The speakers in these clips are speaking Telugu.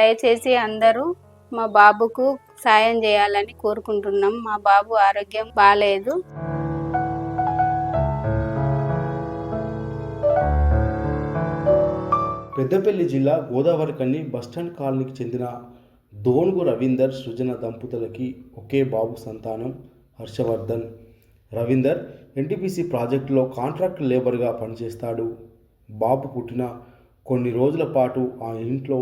దయచేసి అందరూ మా బాబుకు సాయం చేయాలని కోరుకుంటున్నాం. మా బాబు ఆరోగ్యం బాగాలేదు పెద్దపల్లి జిల్లా గోదావరి కన్ని బస్టాండ్ కాలనీకి చెందిన దోన్గు రవీందర్ సృజన దంపతులకి ఒకే బాబు సంతానం హర్షవర్ధన్. రవీందర్ ఎన్టీపీసీ ప్రాజెక్టులో కాంట్రాక్ట్ లేబర్గా పనిచేస్తాడు. బాబు పుట్టిన కొన్ని రోజుల పాటు ఆ ఇంట్లో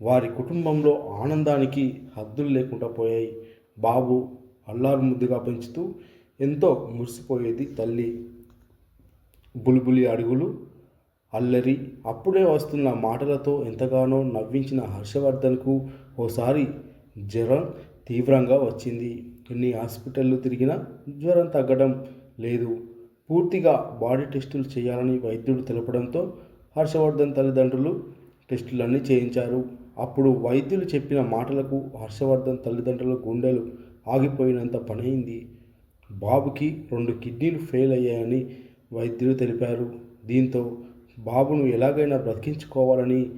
వారి కుటుంబంలో ఆనందానికి హద్దులు లేకుండా పోయాయి. బాబు అల్లారు ముద్దుగా పెంచుతూ ఎంతో మురిసిపోయేది తల్లి. బులిబులి అడుగులు అల్లరి అప్పుడే వస్తున్న మాటలతో ఎంతగానో నవ్వించిన హర్షవర్ధన్కు ఓసారి జ్వరం తీవ్రంగా వచ్చింది. ఎన్ని హాస్పిటళ్ళు తిరిగినా జ్వరం తగ్గడం లేదు. పూర్తిగా బాడీ టెస్టులు చేయాలని వైద్యుడు తెలపడంతో హర్షవర్ధన్ తల్లిదండ్రులు టెస్టులన్నీ చేయించారు. అప్పుడు వైద్యులు చెప్పిన మాటలకు హర్షవర్ధన్ తల్లిదండ్రుల గుండెలు ఆగిపోయినంత పనైంది. బాబుకి రెండు కిడ్నీలు ఫెయిల్ అయ్యాయని వైద్యులు తెలిపారు. దీంతో బాబును ఎలాగైనా బ్రతికించుకోవాలని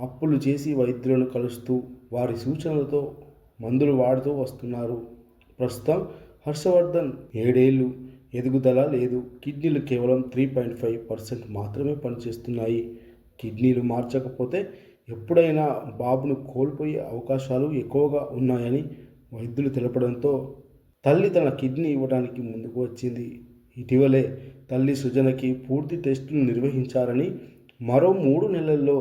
అప్పులు చేసి వైద్యులను కలుస్తూ వారి సూచనలతో మందులు వాడుతూ వస్తున్నారు. ప్రస్తుతం హర్షవర్ధన్ ఏడేళ్ళు ఎదుగుదల లేదు. కిడ్నీలు కేవలం త్రీ పాయింట్ ఫైవ్ పర్సెంట్ మాత్రమే పనిచేస్తున్నాయి. కిడ్నీలు మార్చకపోతే ఎప్పుడైనా బాబును కోల్పోయే అవకాశాలు ఎక్కువగా ఉన్నాయని వైద్యులు తెలపడంతో తల్లి తన కిడ్నీ ఇవ్వడానికి ముందుకు వచ్చింది. ఇటీవలే తల్లి సృజనకి పూర్తి టెస్టులు నిర్వహించారని మరో మూడు నెలల్లో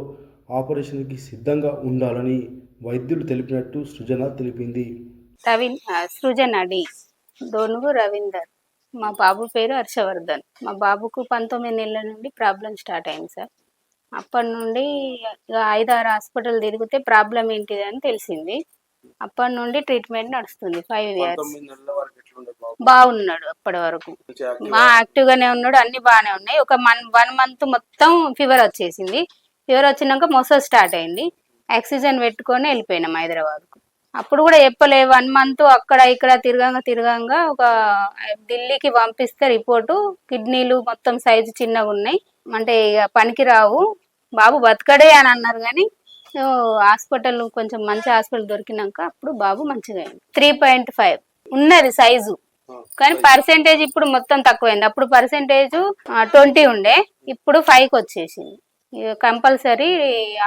ఆపరేషన్కి సిద్ధంగా ఉండాలని వైద్యులు తెలిపినట్టు సృజన తెలిపింది. రవీన్ ఆ, సృజన్ అడి దోనుగు రవీందర్. మా బాబు పేరు హర్షవర్ధన్. మా బాబుకు పంతొమ్మిది నెలల నుండి ప్రాబ్లం స్టార్ట్ అయింది సార్. అప్పటి నుండి ఐదారు హాస్పిటల్ తిరిగితే ప్రాబ్లం ఏంటిది అని తెలిసింది. అప్పటి నుండి ట్రీట్మెంట్ నడుస్తుంది ఫైవ్ ఇయర్స్. బాగున్నాడు అప్పటి వరకు. మా యాక్టివ్ గానే ఉన్నాడు అన్ని బాగానే ఉన్నాయి. ఒక వన్ వన్ మంత్ మొత్తం ఫీవర్ వచ్చేసింది. ఫీవర్ వచ్చినాక మొసలు స్టార్ట్ అయింది. ఆక్సిజన్ పెట్టుకొని వెళ్ళిపోయినాం హైదరాబాద్కు. అప్పుడు కూడా చెప్పలే వన్ మంత్ అక్కడ ఇక్కడ తిరగంగా తిరగంగా ఒక ఢిల్లీకి పంపిస్తే రిపోర్టు కిడ్నీలు మొత్తం సైజు చిన్నగా ఉన్నాయి. అంటే ఇక పనికి రావు బాబు బతకడే అని అన్నారు కానీ సో హాస్పిటల్ కొంచెం మంచి హాస్పిటల్ దొరికినాక అప్పుడు బాబు మంచిగా అయింది త్రీ పాయింట్ ఫైవ్. ఉన్నది సైజు. కానీ పర్సెంటేజ్ ఇప్పుడు మొత్తం తక్కువైంది. అప్పుడు పర్సెంటేజ్ ట్వంటీ ఉండే. ఇప్పుడు ఫైవ్కి వచ్చేసింది కంపల్సరీ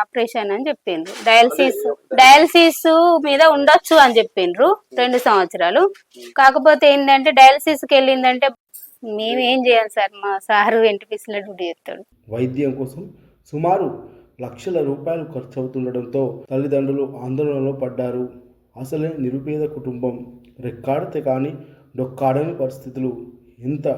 ఆపరేషన్ అని చెప్పిండ్రు. డయాలసిస్ డయాలసిస్ మీద ఉండొచ్చు అని చెప్పిండ్రు రెండు సంవత్సరాలు. కాకపోతే ఏంటంటే డయాలసిస్కి వెళ్ళిందంటే మేము ఏం చేయాలి సార్? మా సారు ఎన్టీపీసీలో డ్యూటీ చేస్తాడు. వైద్యం కోసం సుమారు లక్షల రూపాయలు ఖర్చు అవుతుండడంతో తల్లిదండ్రులు ఆందోళనలో పడ్డారు. అసలే నిరుపేద కుటుంబం. రెక్కాడితే కానీ డొక్కాడని పరిస్థితులు. ఎంత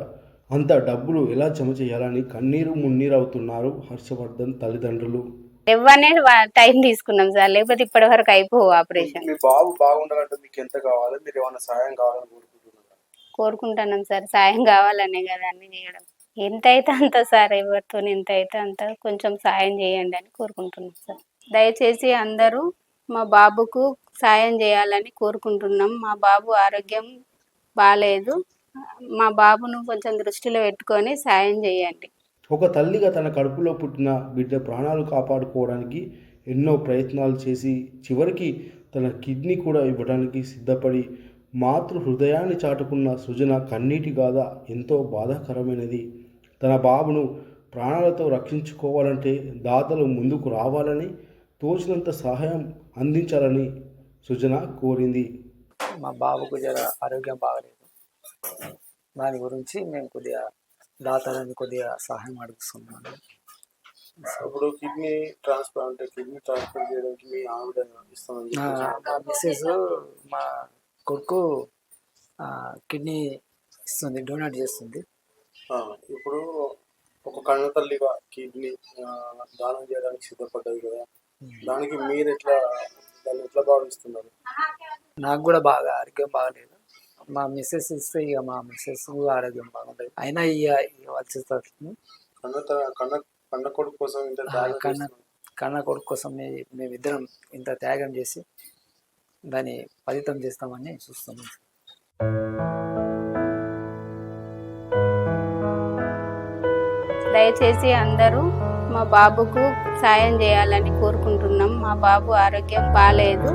అంత డబ్బులు ఎలా జమ చేయాలని కన్నీరు మున్నీరు అవుతున్నారు హర్షవర్ధన్ తల్లిదండ్రులు. ఇవ్వనే టైం తీసుకున్నాం సార్. లేకపోతే ఇప్పటి వరకు అయిపోవు ఆపరేషన్. మీ బాబు బాగుండాలంటే మీకు ఎంత కావాలి? మీరు ఏమైనా సహాయం కావాలని కోరుకుంటున్నారా? కోరుకుంటున్నాం సార్. సాయం కావాలనే కదా అన్ని చేయడం. ఎంత అయితే అంత సార్ ఎవరితో ఎంత అయితే అంత కొంచెం సాయం చేయండి అని కోరుకుంటున్నాం సార్. దయచేసి అందరూ మా బాబుకు సాయం చేయాలని కోరుకుంటున్నాం. మా బాబు ఆరోగ్యం బాగాలేదు మా బాబును కొంచెం దృష్టిలో పెట్టుకొని సాయం చేయండి. ఒక తల్లిగా తన కడుపులో పుట్టిన బిడ్డ ప్రాణాలు కాపాడుకోవడానికి ఎన్నో ప్రయత్నాలు చేసి చివరికి తన కిడ్నీ కూడా ఇవ్వడానికి సిద్ధపడి మాతృ హృదయాన్ని చాటుకున్న సృజన కన్నీటి గాథ ఎంతో బాధాకరమైనది. తన బాబును ప్రాణాలతో రక్షించుకోవాలంటే దాతలు ముందుకు రావాలని తోచినంత సహాయం అందించాలని సృజన కోరింది. మా బాబుకు జర ఆరోగ్యం బాగలేదు. దాని గురించి మేము కొద్దిగా దాతలని కొద్దిగా సహాయం అడుగుతున్నాము. ఇప్పుడు కిడ్నీ ట్రాన్స్ఫర్ అంటే కిడ్నీ ట్రాన్స్ఫర్ చేయడానికి మీ ఆవిడ మా మిస్సెస్ మా కొడుకు కిడ్నీ ఇస్తుంది డొనేట్ చేస్తుంది. ఇప్పుడు ఒక కన్న తల్లిగా కిడ్నీ దానం చేయడానికి సిద్ధపడ్డది కదా. దానికి మీరు ఎట్లా దాన్ని ఎట్లా భావిస్తున్నారు? నాకు కూడా బాగా ఆరోగ్యం బాగలేదు. మా మిస్సెస్ ఇస్తే ఇక మా మిస్సెస్ ఆరోగ్యం బాగుంటుంది అయినా ఇక ఇవ్వాల్సి వస్తుంది కన్న కన్న కన్న కొడుకు కోసం ఇంత కన్న. కన్న కొడుకు కోసం మేమిద్దరం ఇంత త్యాగం చేసి దాన్ని ఫలితం చేస్తామని చూస్తున్నాం. దయచేసి అందరూ మా బాబుకు సాయం చేయాలని కోరుకుంటున్నాం. మా బాబు ఆరోగ్యం బాగాలేదు